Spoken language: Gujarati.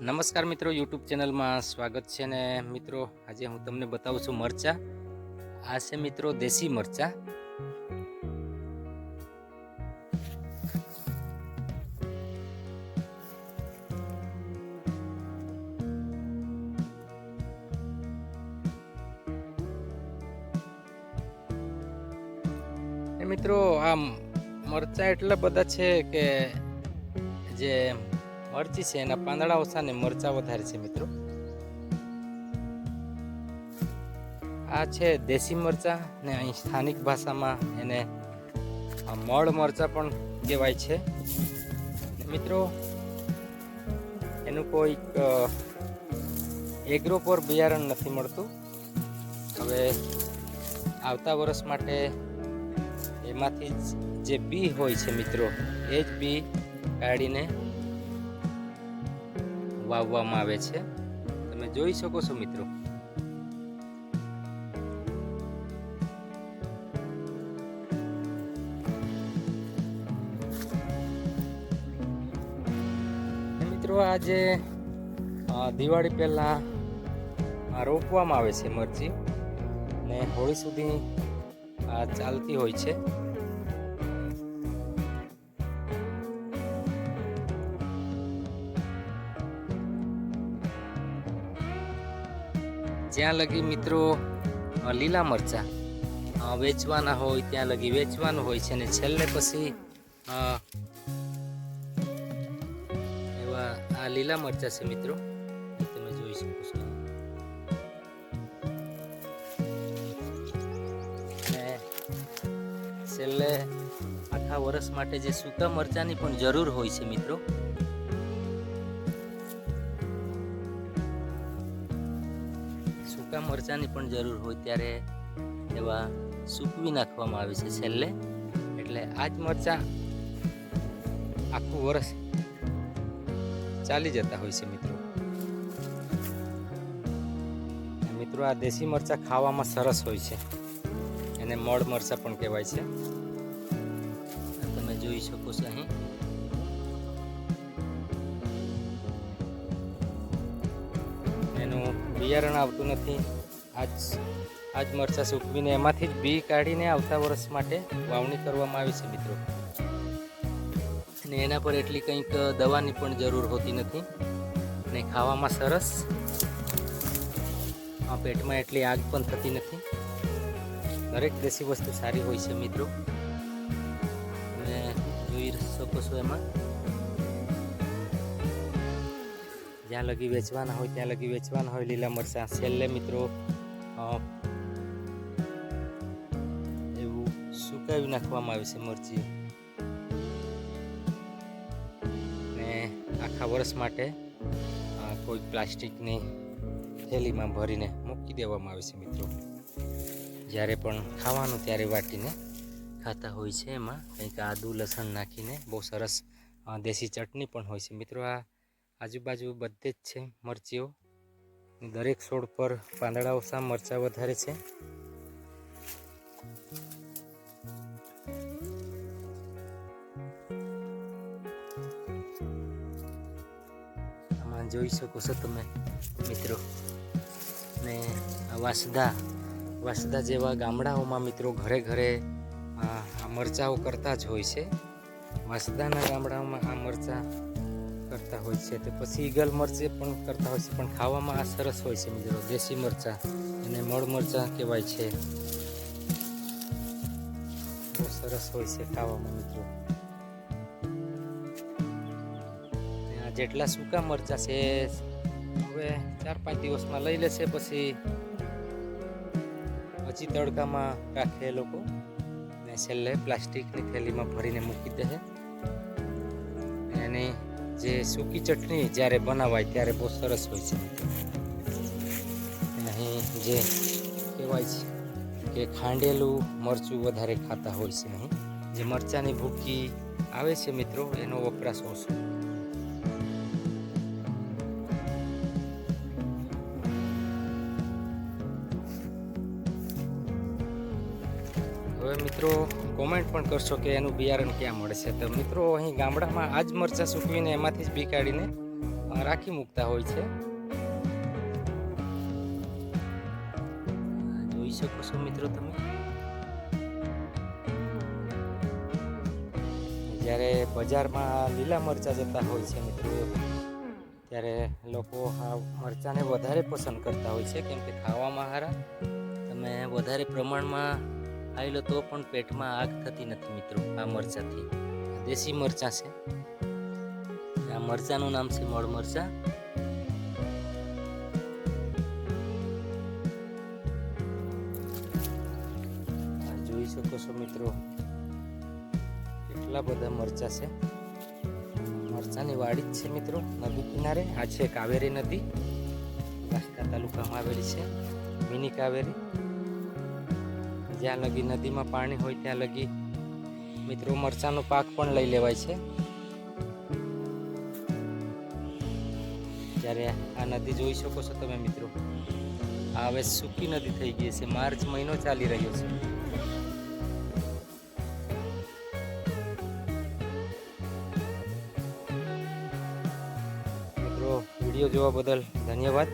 નમસ્કાર મિત્રો યુટ્યુબ ચેનલમાં સ્વાગત છે ને મિત્રો, આજે હું તમને બતાવું છું મરચા. આ છે મિત્રો દેશી મરચા. મિત્રો, આમ મરચા એટલા બધા છે કે જે મરચી છે એના પાંદડા ઓછા ને મરચા વધારે છે મિત્રો. આ છે દેશી મરચા ને અહીં સ્થાનિક ભાષામાં એને મળ મરચા પણ કહેવાય છે. મિત્રો, એનું કોઈક એગ્રો પર બિયારણ નથી મળતું. હવે આવતા વર્ષ માટે એમાંથી જે બી હોય છે મિત્રો, એ જ બી કાઢીને વાવવામાં આવે છે. તમે જોઈ શકો છો મિત્રો. મિત્રો આજે દિવાળી પહેલા રોપવામાં આવે છે મરચી. ને હોળી સુધી ચાલતી હોય છે. જ્યાં લગી મિત્રો લીલા મરચા વેચવાના હોય, ત્યાં લગી વેચવાનું હોય છે ને છેલ્લે પછી એવા આ લીલા મરચા છે મિત્રો, તમે જોઈ શકો છો. છેલ્લે આખા વર્ષ માટે જે સૂકા મરચાની પણ જરૂર હોય છે મિત્રો સૂકા મરચાંની પણ જરૂર હોય ત્યારે એવા સૂકવી નાખવામાં આવે છે છેલ્લે. એટલે આ જ મરચાં આખું વર્ષ ચાલી જતા હોય છે મિત્રો. મિત્રો, આ દેશી મરચાં ખાવામાં સરસ હોય છે. એને મળ મરચાં પણ કહેવાય છે. તમે જોઈ શકો છો અહીં. બિયારણ આવતું નથી. આજ આજ મરચાં સૂકવીને એમાંથી જ બી કાઢીને આવતા વર્ષ માટે વાવણી કરવામાં આવી છે મિત્રો. અને એના પર એટલી કંઈક દવાની પણ જરૂર હોતી નથી. અને ખાવામાં સરસ. આ પેટમાં એટલી આગ પણ થતી નથી. દરેક દેશી વસ્તુ સારી હોય છે મિત્રો. તમે જોઈ શકો છો એમાં. જ્યાં લગી વેચવાના હોય, ત્યાં લગી વેચવાના હોય, લીલા મરચાં. છેલ્લે મિત્રો એવું સુકાવી નાખવામાં આવે છે મરચી. ને આખા વર્ષ માટે કોઈ પ્લાસ્ટિકની થેલીમાં ભરીને મૂકી દેવામાં આવે છે મિત્રો. જ્યારે પણ ખાવાનું ત્યારે વાટીને ખાતા હોય છે એમાં. કંઈક આદુ, લસણ નાખીને બહુ સરસ દેશી ચટણી પણ હોય છે. મિત્રો, આ આજુબાજુ બધે જ છે મરચીઓ. દરેક છોડ પર પાંદડાઓ સા મરચાં વધારે છે. આમાં જોઈ શકો છો તમે મિત્રો. ને વાસદા વાસદા જેવા ગામડાઓમાં મિત્રો ઘરે ઘરે આ મરચાઓ કરતા જ હોય છે. વાસદાના ગામડાઓમાં આ મરચાં કરતા હોય છે તો પછી ઈગલ મરચી પણ કરતા હોય છે. પણ ખાવામાં આ સરસ હોય છે મિત્રો. દેશી મરચાં અને મળ મરચાં કહેવાય છે. બહુ સરસ હોય છે ખાવામાં મિત્રો. આ જેટલા સૂકા મરચાં છે, હવે ચાર પાંચ દિવસમાં લઈ લેશે પછી પછી તડકામાં રાખે લોકો. ને છેલ્લે પ્લાસ્ટિકની થેલીમાં ભરીને મૂકી દે એની જે સૂકી ચટણી જ્યારે બનાવાય ત્યારે બહુ સરસ હોય છે. અહીં જે કહેવાય છે કે ખાંડેલું મરચું વધારે ખાતા હોય છે અહીં. જે મરચાંની ભૂકી આવે છે મિત્રો, એનો વપરાશ ઓછો. હવે મિત્રો કોમેન્ટ પણ કરશો કે એનું બિયારણ ક્યાં મળશે. તો મિત્રો અહીં ગામડામાં આ જ મરચાં સૂકવીને એમાંથી જ બી રાખી મૂકતા હોય છે. જોઈ શકો છો મિત્રો તમે. જ્યારે બજારમાં લીલા મરચાં જતા હોય છે મિત્રો, ત્યારે લોકો આ મરચાંને વધારે પસંદ કરતા હોય છે. કેમ કે ખાવામાં હારા. તમે વધારે પ્રમાણમાં ખાઈ લો તો પણ પેટમાં આગ થતી નથી મિત્રો, આ મરચાંથી. દેશી મરચાં છે. આ મરચાંનું નામ છે મળ મરચાં. જોઈ શકો છો મિત્રો, કેટલા બધા મરચાં છે. મરચાંની વાડી જ છે મિત્રો, નદી કિનારે. આ છે કાવેરી નદી. વાંસદા તાલુકામાં આવેલી છે, મિની કાવેરી. જ્યાં લગી નદીમાં પાણી હોય ત્યાં લગી મિત્રો મરચાંનો પાક પણ લઈ લેવાય છે. જ્યારે આ નદી જોઈ શકો છો તમે મિત્રો, આ હવે સૂકી નદી થઈ ગઈ છે. માર્ચ મહિનો ચાલી રહ્યો છે. મિત્રો, વીડિયો જોવા બદલ ધન્યવાદ.